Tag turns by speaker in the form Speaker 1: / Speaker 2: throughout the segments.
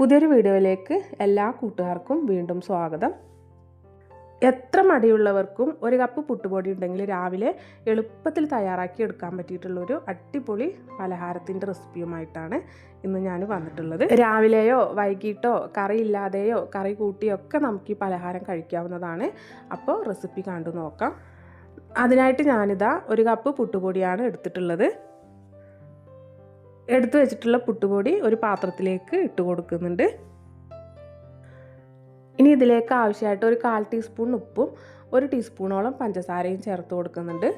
Speaker 1: പുതിയൊരു വീഡിയോയിലേക്ക് എല്ലാ കൂട്ടുകാർക്കും വീണ്ടും സ്വാഗതം. എത്ര മടിയുള്ളവർക്കും ഒരു കപ്പ് പുട്ടുപൊടി ഉണ്ടെങ്കിൽ രാവിലെ എളുപ്പത്തിൽ തയ്യാറാക്കി എടുക്കാൻ പറ്റിയിട്ടുള്ളൊരു അടിപൊളി പലഹാരത്തിന്റെ റെസിപ്പിയുമായിട്ടാണ് ഇന്ന് ഞാൻ വന്നിട്ടുള്ളത്. രാവിലെയോ വൈകിട്ടോ കറി ഇല്ലാതെയോ കറി കൂട്ടിയോ ഒക്കെ നമുക്ക് ഈ പലഹാരം കഴിക്കാവുന്നതാണ്. അപ്പോൾ റെസിപ്പി കണ്ടു നോക്കാം. അതിനായിട്ട് ഞാനിതാ ഒരു കപ്പ് പുട്ടുപൊടിയാണ് എടുത്തിട്ടുള്ളത്. എടുത്തു വെച്ചിട്ടുള്ള പുട്ടുപൊടി ഒരു പാത്രത്തിലേക്ക് ഇട്ട് കൊടുക്കുന്നുണ്ട്. ഇനി ഇതിലേക്ക് ആവശ്യമായിട്ട് ഒരു കാൽ ടീസ്പൂൺ ഉപ്പും ഒരു ടീസ്പൂണോളം പഞ്ചസാരയും ചേർത്ത് കൊടുക്കുന്നുണ്ട്.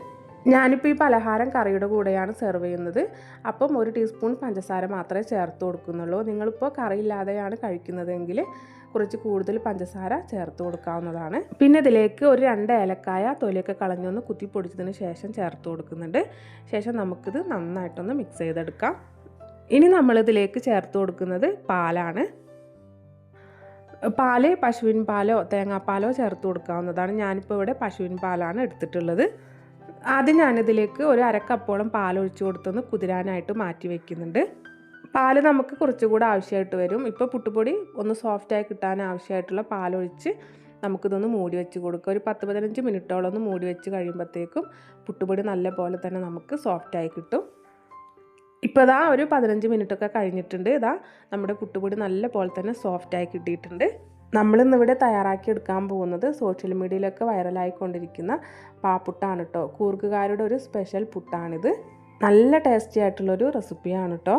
Speaker 1: ഞാനിപ്പോൾ ഈ പലഹാരം കറിയുടെ കൂടെയാണ് സെർവ് ചെയ്യുന്നത്. അപ്പം ഒരു ടീസ്പൂൺ പഞ്ചസാര മാത്രമേ ചേർത്ത് കൊടുക്കുന്നുള്ളൂ. നിങ്ങളിപ്പോൾ കറിയില്ലാതെയാണ് കഴിക്കുന്നതെങ്കിൽ കുറച്ച് കൂടുതൽ പഞ്ചസാര ചേർത്ത് കൊടുക്കാവുന്നതാണ്. പിന്നെ ഇതിലേക്ക് ഒരു രണ്ട് ഏലക്കായ തൊലിയൊക്കെ കളഞ്ഞൊന്ന് കുത്തി പൊടിച്ചതിന് ശേഷം ചേർത്ത് കൊടുക്കുന്നുണ്ട്. ശേഷം നമുക്കിത് നന്നായിട്ടൊന്ന് മിക്സ് ചെയ്തെടുക്കാം. ഇനി നമ്മളിതിലേക്ക് ചേർത്ത് കൊടുക്കുന്നത് പാലാണ്. പാൽ പശുവിൻ പാലോ തേങ്ങാപ്പാലോ ചേർത്ത് കൊടുക്കാവുന്നതാണ്. ഞാനിപ്പോൾ ഇവിടെ പശുവിൻ പാലാണ് എടുത്തിട്ടുള്ളത്. ആദ്യം ഞാനിതിലേക്ക് ഒരു അരക്കപ്പോളം പാൽ ഒഴിച്ച് കൊടുത്തൊന്ന് കുതിരാനായിട്ട് മാറ്റി വയ്ക്കുന്നുണ്ട് പാൽ നമുക്ക് കുറച്ചുകൂടെ ആവശ്യമായിട്ട് വരും. ഇപ്പോൾ പുട്ടുപൊടി ഒന്ന് സോഫ്റ്റായി കിട്ടാൻ ആവശ്യമായിട്ടുള്ള പാലൊഴിച്ച് നമുക്കിതൊന്ന് മൂടി വെച്ച് കൊടുക്കുക. ഒരു പത്ത് പതിനഞ്ച് മിനിറ്റോളം ഒന്ന് മൂടി വെച്ച് കഴിയുമ്പോഴത്തേക്കും പുട്ടുപൊടി നല്ല പോലെ തന്നെ നമുക്ക് സോഫ്റ്റായി കിട്ടും. ഇപ്പോൾ ഇതാ ഒരു പതിനഞ്ച് മിനിറ്റൊക്കെ കഴിഞ്ഞിട്ടുണ്ട്. ഇതാ നമ്മുടെ പുട്ടുപൊടി നല്ല പോലെ തന്നെ സോഫ്റ്റായി കിട്ടിയിട്ടുണ്ട്. നമ്മളിന്നിവിടെ തയ്യാറാക്കി എടുക്കാൻ പോകുന്നത് സോഷ്യൽ മീഡിയയിലൊക്കെ വൈറലായിക്കൊണ്ടിരിക്കുന്ന പാപ്പുട്ടാണ് കേട്ടോ കൂർക്കുകാരുടെ ഒരു സ്പെഷ്യൽ പുട്ടാണിത്. നല്ല ടേസ്റ്റി ആയിട്ടുള്ളൊരു റെസിപ്പിയാണ് കേട്ടോ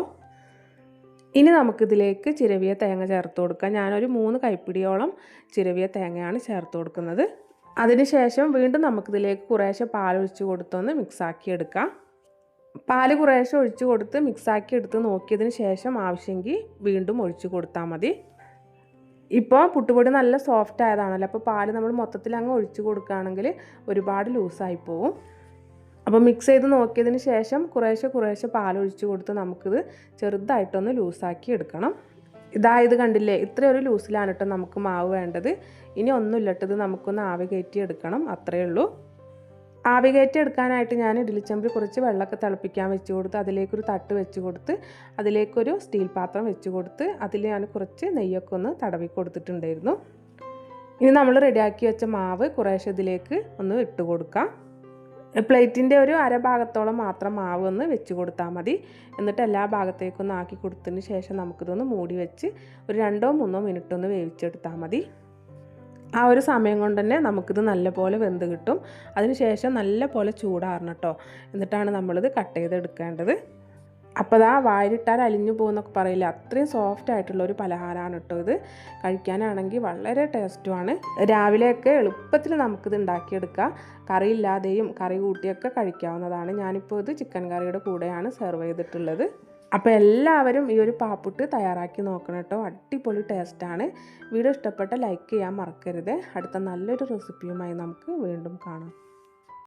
Speaker 1: ഇനി നമുക്കിതിലേക്ക് ചിരവിയ തേങ്ങ ചേർത്ത് കൊടുക്കാം. ഞാനൊരു മൂന്ന് കൈപ്പിടിയോളം ചിരവിയ തേങ്ങയാണ് ചേർത്ത് കൊടുക്കുന്നത്. അതിനുശേഷം വീണ്ടും നമുക്കിതിലേക്ക് കുറേശ്ശെ പാലൊഴിച്ച് കൊടുത്തൊന്ന് മിക്സാക്കി എടുക്കാം. പാൽ കുറേശ്ശെ ഒഴിച്ച് കൊടുത്ത് മിക്സാക്കി എടുത്ത് നോക്കിയതിന് ശേഷം ആവശ്യമെങ്കിൽ വീണ്ടും ഒഴിച്ച് കൊടുത്താൽ മതി. ഇപ്പോൾ പുട്ടുപൊടി നല്ല സോഫ്റ്റ് ആയതാണല്ലോ. അപ്പോൾ പാൽ നമ്മൾ മൊത്തത്തിൽ അങ്ങ് ഒഴിച്ച് കൊടുക്കുകയാണെങ്കിൽ ഒരുപാട് ലൂസായി പോവും. അപ്പോൾ മിക്സ് ചെയ്ത് നോക്കിയതിന് ശേഷം കുറേശ്ശെ കുറേശ്ശെ പാലൊഴിച്ച് കൊടുത്ത് നമുക്കിത് ചെറുതായിട്ടൊന്ന് ലൂസാക്കി എടുക്കണം. ഇതായത് കണ്ടില്ലേ? ഇത്രയും ഒരു ലൂസിലാണ് കേട്ടോ നമുക്ക് മാവ് വേണ്ടത്. ഇനി ഒന്നുമില്ലട്ടത് നമുക്കൊന്ന് ആവി കയറ്റി എടുക്കണം. അത്രയേ ഉള്ളൂ. ആവി കയറ്റി എടുക്കാനായിട്ട് ഞാൻ ഇഡ്ഡലിച്ചമ്പിൽ കുറച്ച് വെള്ളമൊക്കെ തിളപ്പിക്കാൻ വെച്ച് കൊടുത്ത് അതിലേക്കൊരു തട്ട് വെച്ച് കൊടുത്ത് അതിലേക്കൊരു സ്റ്റീൽ പാത്രം വെച്ച് കൊടുത്ത് അതിൽ ഞാൻ കുറച്ച് നെയ്യൊക്കെ ഒന്ന് തടവി കൊടുത്തിട്ടുണ്ടായിരുന്നു. ഇനി നമ്മൾ റെഡിയാക്കി വെച്ച മാവ് കുറേശ്ശെ ഇതിലേക്ക് ഒന്ന് ഇട്ട് കൊടുക്കാം. പ്ലേറ്റിന്റെ ഒരു അരഭാഗത്തോളം മാത്രം മാവ് ഒന്ന് വെച്ച് കൊടുത്താൽ മതി. എന്നിട്ട് എല്ലാ ഭാഗത്തേക്കൊന്ന് ആക്കി കൊടുത്തതിന് ശേഷം നമുക്കിതൊന്ന് മൂടി വെച്ച് ഒരു രണ്ടോ മൂന്നോ മിനിറ്റ് ഒന്ന് വേവിച്ചെടുത്താൽ മതി. ആ ഒരു സമയം കൊണ്ട് തന്നെ നമുക്കിത് നല്ലപോലെ വെന്ത് കിട്ടും. അതിനുശേഷം നല്ലപോലെ ചൂടാറണം കേട്ടോ. എന്നിട്ടാണ് നമ്മളിത് കട്ട് ചെയ്തെടുക്കേണ്ടത്. അപ്പോൾ അതാ വാരിട്ടാൽ അലിഞ്ഞു പോകുന്നൊക്കെ പറയില്ല? അത്രയും സോഫ്റ്റ് ആയിട്ടുള്ള ഒരു പലഹാരമാണ് കേട്ടോ ഇത്. കഴിക്കാനാണെങ്കിൽ വളരെ ടേസ്റ്റുമാണ് രാവിലെയൊക്കെ എളുപ്പത്തിൽ നമുക്കിത് ഉണ്ടാക്കിയെടുക്കാം. കറിയില്ലാതെയും കറി കൂട്ടിയൊക്കെ കഴിക്കാവുന്നതാണ്. ഞാനിപ്പോൾ ഇത് ചിക്കൻ കറിയുടെ കൂടെയാണ് സെർവ് ചെയ്തിട്ടുള്ളത്. അപ്പോൾ എല്ലാവരും ഈ ഒരു പാപ്പുട്ട് തയ്യാറാക്കി നോക്കണം കേട്ടോ. അടിപൊളി ടേസ്റ്റാണ്. വീഡിയോ ഇഷ്ടപ്പെട്ട ലൈക്ക് ചെയ്യാൻ മറക്കരുത്. അടുത്ത നല്ലൊരു റെസിപ്പിയുമായി നമുക്ക് വീണ്ടും കാണാം.